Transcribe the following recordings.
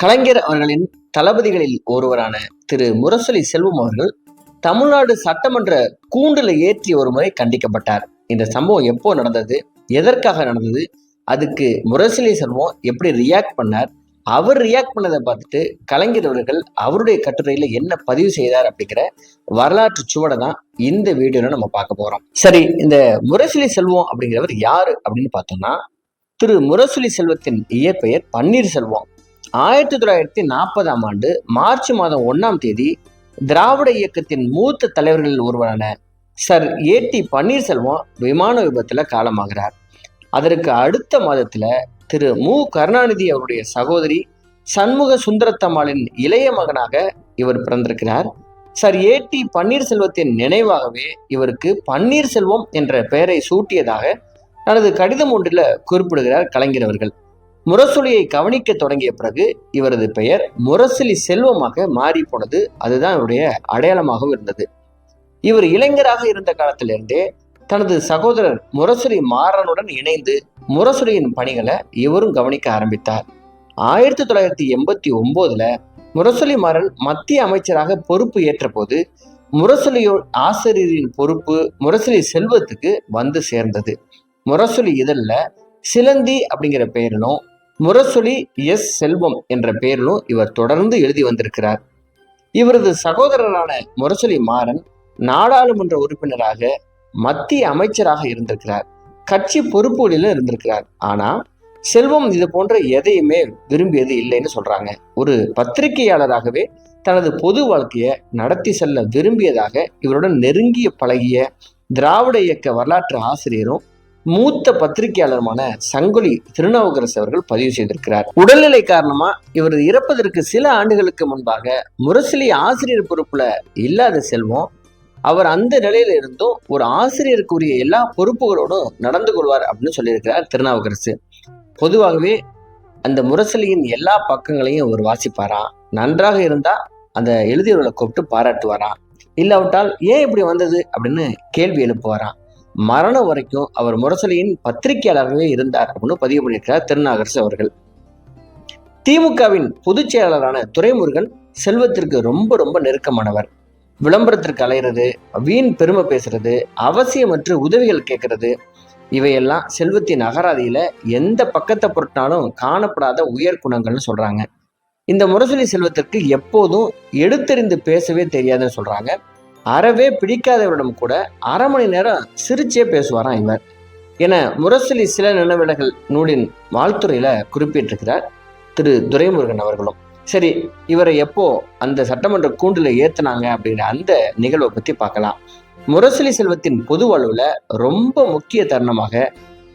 கலைஞர் அவர்களின் தளபதிகளில் ஒருவரான திரு முரசொலி செல்வம் அவர்கள் தமிழ்நாடு சட்டமன்ற கூண்டில் ஏற்றி ஒரு முறை கண்டிக்கப்பட்டார். இந்த சம்பவம் எப்போ நடந்தது? எதற்காக நடந்தது? அதுக்கு முரசொலி செல்வம் எப்படி ரியாக்ட் பண்ணார்? அவர் ரியாக்ட் பண்ணதை பார்த்துட்டு கலைஞர் அவர்கள் அவருடைய கட்டுரையில என்ன பதிவு செய்தார் அப்படிங்கிற வரலாற்று சுவடை தான் இந்த வீடியோல நம்ம பார்க்க போறோம். சரி இந்த முரசொலி செல்வம் அப்படிங்கிறவர் யாரு அப்படின்னு பார்த்தோம்னா திரு முரசொலி செல்வத்தின் இயற்பெயர் பன்னீர் செல்வம். ஆயிரத்தி தொள்ளாயிரத்தி நாற்பதாம் ஆண்டு மார்ச் மாதம் ஒன்றாம் தேதி திராவிட இயக்கத்தின் மூத்த தலைவர்களில் ஒருவரான சர் ஏ டி பன்னீர்செல்வம் விமான விபத்தில் காலமாகிறார். அதற்கு அடுத்த மாதத்தில் திரு மு கருணாநிதி அவருடைய சகோதரி சண்முக சுந்தரத்தம்மாளின் இளைய மகனாக இவர் பிறந்திருக்கிறார். சர் ஏ டி பன்னீர்செல்வத்தின் நினைவாகவே இவருக்கு பன்னீர்செல்வம் என்ற பெயரை சூட்டியதாக தனது கடிதம் ஒன்றில் குறிப்பிடுகிறார் கலைஞர் அவர்கள். முரசொலியை கவனிக்க தொடங்கிய பிறகு இவரது பெயர் முரசொலி செல்வமாக மாறி போனது அதுதான் இவருடைய அடையாளமாகவும் இருந்தது. இவர் இளைஞராக இருந்த காலத்திலிருந்தே தனது சகோதரர் முரசொலி மாறனுடன் இணைந்து முரசொலியின் பணிகளை இவரும் கவனிக்க ஆரம்பித்தார். ஆயிரத்தி தொள்ளாயிரத்தி எண்பத்தி ஒன்பதுல முரசொலி மாறன் மத்திய அமைச்சராக பொறுப்பு ஏற்ற போது முரசொலியோ ஆசிரியரின் பொறுப்பு முரசொலி செல்வத்துக்கு வந்து சேர்ந்தது. முரசொலி இதழில் சிலந்தி அப்படிங்கிற பெயரிலும் முரசொலி எஸ் செல்வம் என்ற பெயரிலும் இவர் தொடர்ந்து எழுதி வந்திருக்கிறார். இவரது சகோதரரான முரசொலி மாறன் நாடாளுமன்ற உறுப்பினராக மத்திய அமைச்சராக இருந்திருக்கிறார். கட்சி பொறுப்புகளிலும் இருந்திருக்கிறார். ஆனா செல்வம் இது போன்ற எதையுமே விரும்பியது இல்லைன்னு சொல்றாங்க. ஒரு பத்திரிகையாளராகவே தனது பொது வாழ்க்கையை நடத்தி செல்ல விரும்பியதாக இவருடன் நெருங்கிய பழகிய திராவிட இயக்க வரலாற்று ஆசிரியரும் மூத்த பத்திரிகையாளருமான சங்கொலி திருநாவுக்கரசு அவர்கள் பதிவு செய்திருக்கிறார். உடல்நிலை காரணமா இவர் இறப்பதற்கு சில ஆண்டுகளுக்கு முன்பாக முரசிலி ஆசிரியர் பொறுப்புல இல்லாத செல்வம் அவர் அந்த நிலையில இருந்தும் ஒரு ஆசிரியருக்குரிய எல்லா பொறுப்புகளோடும் நடந்து கொள்வார் அப்படின்னு சொல்லியிருக்கிறார் திருநாவுக்கரசு. பொதுவாகவே அந்த முரசலியின் எல்லா பக்கங்களையும் அவர் வாசிப்பாராம். நன்றாக இருந்தா அந்த எழுதியவர்களை கூப்பிட்டு பாராட்டுவாராம். இல்லாவிட்டால் ஏன் இப்படி வந்தது அப்படின்னு கேள்வி எழுப்புவாராம். மரணம் வரைக்கும் அவர் முரசொலியின் பத்திரிகையாளர்களே இருந்தார் அப்படின்னு பதிவு பண்ணியிருக்கிறார் திருநாகரசு அவர்கள். திமுகவின் பொதுச் செயலாளரான துரைமுருகன் செல்வத்திற்கு ரொம்ப ரொம்ப நெருக்கமானவர். விளம்பரத்திற்கு அலையிறது வீண் பெருமை பேசுறது அவசியமற்ற உதவிகள் கேட்கறது இவையெல்லாம் செல்வத்தின் அகராதியில எந்த பக்கத்தை பொருட்டினாலும் காணப்படாத உயர் குணங்கள்னு சொல்றாங்க. இந்த முரசொலி செல்வத்திற்கு எப்போதும் எடுத்தறிந்து பேசவே தெரியாதுன்னு சொல்றாங்க. அறவே பிடிக்காதவரிடம் கூட அரை மணி நேரம் சிரிச்சே பேசுவாராம் இவர் என முரசொலி சில நினைவிடங்கள் நூலின் வாழ்த்துறையில் குறிப்பிட்டிருக்கிறார் திரு துரைமுருகன் அவர்களும். சரி இவரை எப்போ அந்த சட்டமன்ற கூண்டுல ஏத்துனாங்க அப்படிங்கிற அந்த நிகழ்வை பத்தி பார்க்கலாம். முரசொலி செல்வத்தின் பொது வாழ்வுல ரொம்ப முக்கிய தருணமாக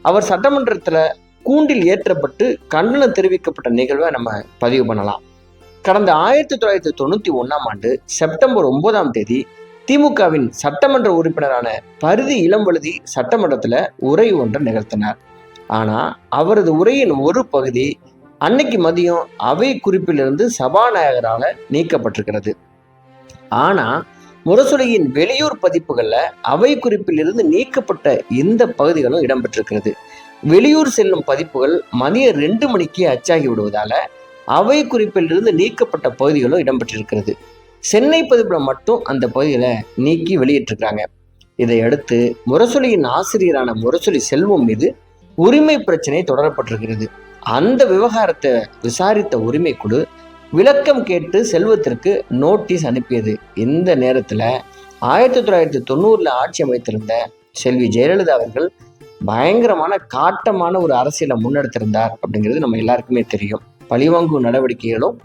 அவர் சட்டமன்றத்துல கூண்டில் ஏற்றப்பட்டு கண்டனம் தெரிவிக்கப்பட்ட நிகழ்வை நம்ம பதிவு பண்ணலாம். கடந்த ஆயிரத்தி தொள்ளாயிரத்தி தொண்ணூத்தி ஒன்னாம் ஆண்டு செப்டம்பர் ஒன்பதாம் தேதி திமுகவின் சட்டமன்ற உறுப்பினரான பருதி இளம்பழுதி சட்டமன்றத்தில் உரை ஒன்றை நிகழ்த்தினார். ஆனால் அவரது உரையின் ஒரு பகுதி அன்னைக்கு மதியம் அவை குறிப்பிலிருந்து சபாநாயகரால் நீக்கப்பட்டிருக்கிறது. ஆனால் முரசொலியின் வெளியூர் பதிப்புகளில் அவை குறிப்பிலிருந்து நீக்கப்பட்ட இந்த பகுதிகளும் இடம்பெற்றிருக்கிறது. வெளியூர் செல்லும் பதிப்புகள் மதியம் ரெண்டு மணிக்கு அச்சாகி விடுவதால் அவை குறிப்பிலிருந்து நீக்கப்பட்ட பகுதிகளும் இடம்பெற்றிருக்கிறது. சென்னை பதிப்பில் மட்டும் அந்த பகுதியில் நீக்கி வெளியிட்டிருக்கிறாங்க. இதையடுத்து முரசொலியின் ஆசிரியரான முரசொலி செல்வம் மீது உரிமை பிரச்சனை தொடரப்பட்டிருக்கிறது. அந்த விவகாரத்தை விசாரித்த உரிமை குழு விளக்கம் கேட்டு செல்வத்திற்கு நோட்டீஸ் அனுப்பியது. இந்த நேரத்தில் ஆயிரத்தி தொள்ளாயிரத்தி தொண்ணூறில் ஆட்சி அமைத்திருந்த செல்வி ஜெயலலிதா அவர்கள் பயங்கரமான காட்டமான ஒரு அரசியலை முன்னெடுத்திருந்தார் அப்படிங்கிறது நம்ம எல்லாருக்குமே தெரியும். பழிவாங்கும் நடவடிக்கைகளும்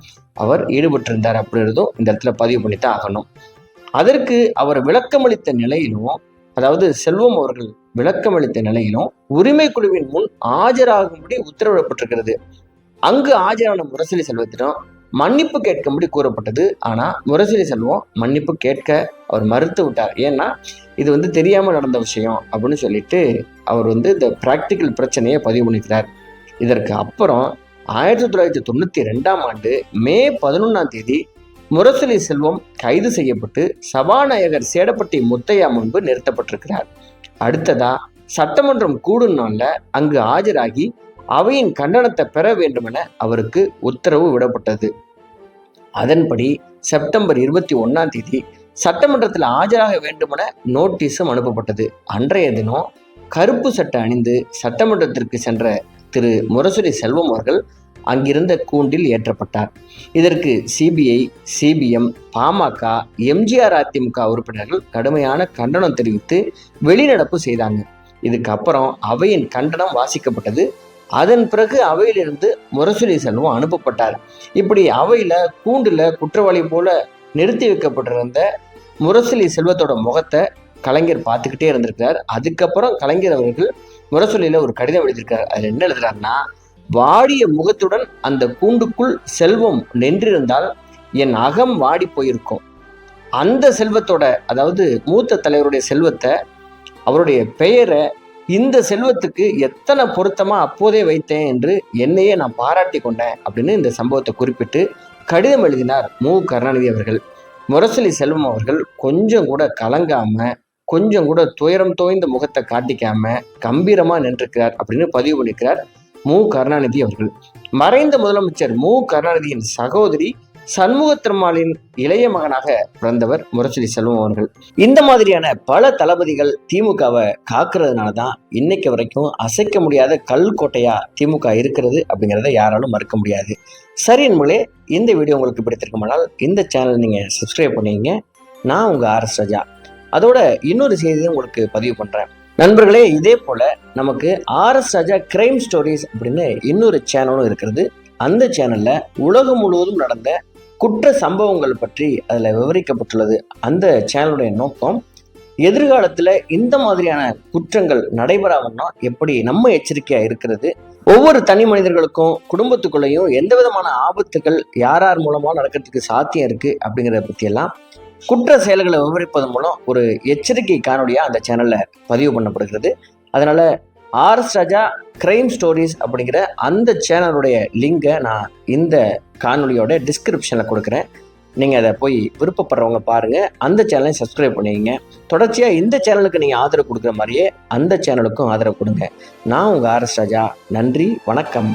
அவர் ஈடுபட்டிருந்தார் அப்படின்றதும் இந்த இடத்துல பதிவு பண்ணித்தான் ஆகணும். அதற்கு அவர் விளக்கமளித்த நிலையிலும் அதாவது செல்வம் அவர்கள் விளக்கமளித்த நிலையிலும் உரிமை குழுவின் முன் ஆஜராகும்படி உத்தரவிடப்பட்டிருக்கிறது. அங்கு ஆஜரான முரசொலி செல்வத்திடம் மன்னிப்பு கேட்கும்படி கூறப்பட்டது. ஆனா முரசொலி செல்வம் மன்னிப்பு கேட்க அவர் மறுத்து விட்டார். ஏன்னா இது வந்து தெரியாம நடந்த விஷயம் அப்படின்னு சொல்லிட்டு அவர் வந்து இந்த பிராக்டிக்கல் பிரச்சனையை பதிவு பண்ணிக்கிறார். இதற்கு அப்புறம் ஆயிரத்தி தொள்ளாயிரத்தி தொண்ணூற்றி ரெண்டாம் ஆண்டு மே பதினொன்றாம் தேதி முரசொலி செல்வம் கைது செய்யப்பட்டு சபாநாயகர் சேடப்பட்டி முத்தையா முன்பு நிறுத்தப்பட்டிருக்கிறார். அடுத்ததா சட்டமன்றம் கூடும் நாளில் அங்கு ஆஜராகி அவையின் கண்டனத்தை பெற வேண்டுமென அவருக்கு உத்தரவு விடப்பட்டது. அதன்படி செப்டம்பர் இருபத்தி ஒன்றாம் தேதி சட்டமன்றத்தில் ஆஜராக வேண்டுமென நோட்டீஸும் அனுப்பப்பட்டது. அன்றைய தினம் கருப்பு சட்டை அணிந்து சட்டமன்றத்திற்கு சென்ற திரு முரசொலி செல்வம் அவர்கள் அங்கிருந்த கூண்டில் ஏற்றப்பட்டார். இதற்கு சிபிஐ சிபிஎம் பாமக எம்ஜிஆர் அதிமுக உறுப்பினர்கள் கடுமையான கண்டனம் தெரிவித்து வெளிநடப்பு செய்தாங்க. இதுக்கப்புறம் அவையின் கண்டனம் வாசிக்கப்பட்டது. அதன் பிறகு அவையிலிருந்து முரசொலி செல்வம் அனுப்பப்பட்டார். இப்படி அவையில் கூண்டில் குற்றவாளி போல நிறுத்தி வைக்கப்பட்டிருந்த முரசொலி செல்வத்தோட முகத்தை கலைஞர் பார்த்துக்கிட்டே இருந்திருக்கிறார். அதுக்கப்புறம் கலைஞர் அவர்கள் முரசொலியில் ஒரு கடிதம் எழுதியிருக்காரு. அதில் என்ன எழுதுறாருன்னா வாடிய முகத்துடன் அந்த கூண்டுக்குள் செல்வம் நின்றிருந்தால் என் அகம் வாடி போயிருக்கும். அந்த செல்வத்தோட அதாவது மூத்த தலைவருடைய செல்வத்தை அவருடைய பெயரை இந்த செல்வத்துக்கு எத்தனை பொருத்தமாக அப்போதே வைத்தேன் என்று என்னையே நான் பாராட்டி கொண்டேன் அப்படின்னு இந்த சம்பவத்தை குறிப்பிட்டு கடிதம் எழுதினார் மு. கருணாநிதி அவர்கள். முரசொலி செல்வம் அவர்கள் கொஞ்சம் கூட கலங்காமல் கொஞ்சம் கூட துயரம் தோய்ந்த முகத்தை காட்டிக்காம கம்பீரமா நின்றுக்கிறார் அப்படின்னு பதிவு பண்ணிக்கிறார் மு. கருணாநிதி அவர்கள். மறைந்த முதலமைச்சர் மு. கருணாநிதியின் சகோதரி சண்முகத்திருமாலின் இளைய மகனாக பிறந்தவர் முரசொலி செல்வம் அவர்கள். இந்த மாதிரியான பல தளபதிகள் திமுகவை காக்குறதுனால தான் இன்னைக்கு வரைக்கும் அசைக்க முடியாத கல் கோட்டையா திமுக இருக்கிறது அப்படிங்கிறத யாராலும் மறுக்க முடியாது. சரி என்பளே இந்த வீடியோ உங்களுக்கு பிடித்திருக்குமானால் இந்த சேனல் நீங்கள் சப்ஸ்கிரைப் பண்ணிங்க நான் உங்கள் ஆர்எஸ் ராஜா. அதோட இன்னொரு செய்தியும் உங்களுக்கு பதிவு பண்ணுறேன் நண்பர்களே இதே போல நமக்கு ஆர்எஸ் ராஜா கிரைம் ஸ்டோரிஸ் அப்படின்னு இன்னொரு சேனலும் இருக்கிறது. அந்த சேனல்ல உலகம் முழுவதும் நடந்த குற்ற சம்பவங்கள் பற்றி அதில் விவரிக்கப்பட்டுள்ளது. அந்த சேனலுடைய நோக்கம் எதிர்காலத்தில் இந்த மாதிரியான குற்றங்கள் நடைபெறாமன்னா எப்படி நம்ம எச்சரிக்கையாக இருக்கிறது? ஒவ்வொரு தனி மனிதர்களுக்கும் குடும்பத்துக்குள்ளேயும் எந்த விதமான ஆபத்துகள் யார் யார் மூலமாக நடக்கிறதுக்கு சாத்தியம் இருக்குது அப்படிங்கிறத பற்றியெல்லாம் குற்ற செயல்களை விவரிப்பதன் மூலம் ஒரு எச்சரிக்கை காணொலியா அந்த சேனல்ல பதிவு பண்ணப்படுகிறது. அதனால ஆர்எஸ் ராஜா கிரைம் ஸ்டோரிஸ் அப்படிங்கிற அந்த சேனலுடைய லிங்கை நான் இந்த காணொலியோட டிஸ்கிரிப்ஷனில் கொடுக்குறேன். நீங்கள் அதை போய் விருப்பப்படுறவங்க பாருங்கள் அந்த சேனலையும் சப்ஸ்கிரைப் பண்ணிக்கங்க. தொடர்ச்சியாக இந்த சேனலுக்கு நீங்கள் ஆதரவு கொடுக்குற மாதிரியே அந்த சேனலுக்கும் ஆதரவு கொடுங்க. நான் உங்கள் ஆர்எஸ் ராஜா. நன்றி வணக்கம்.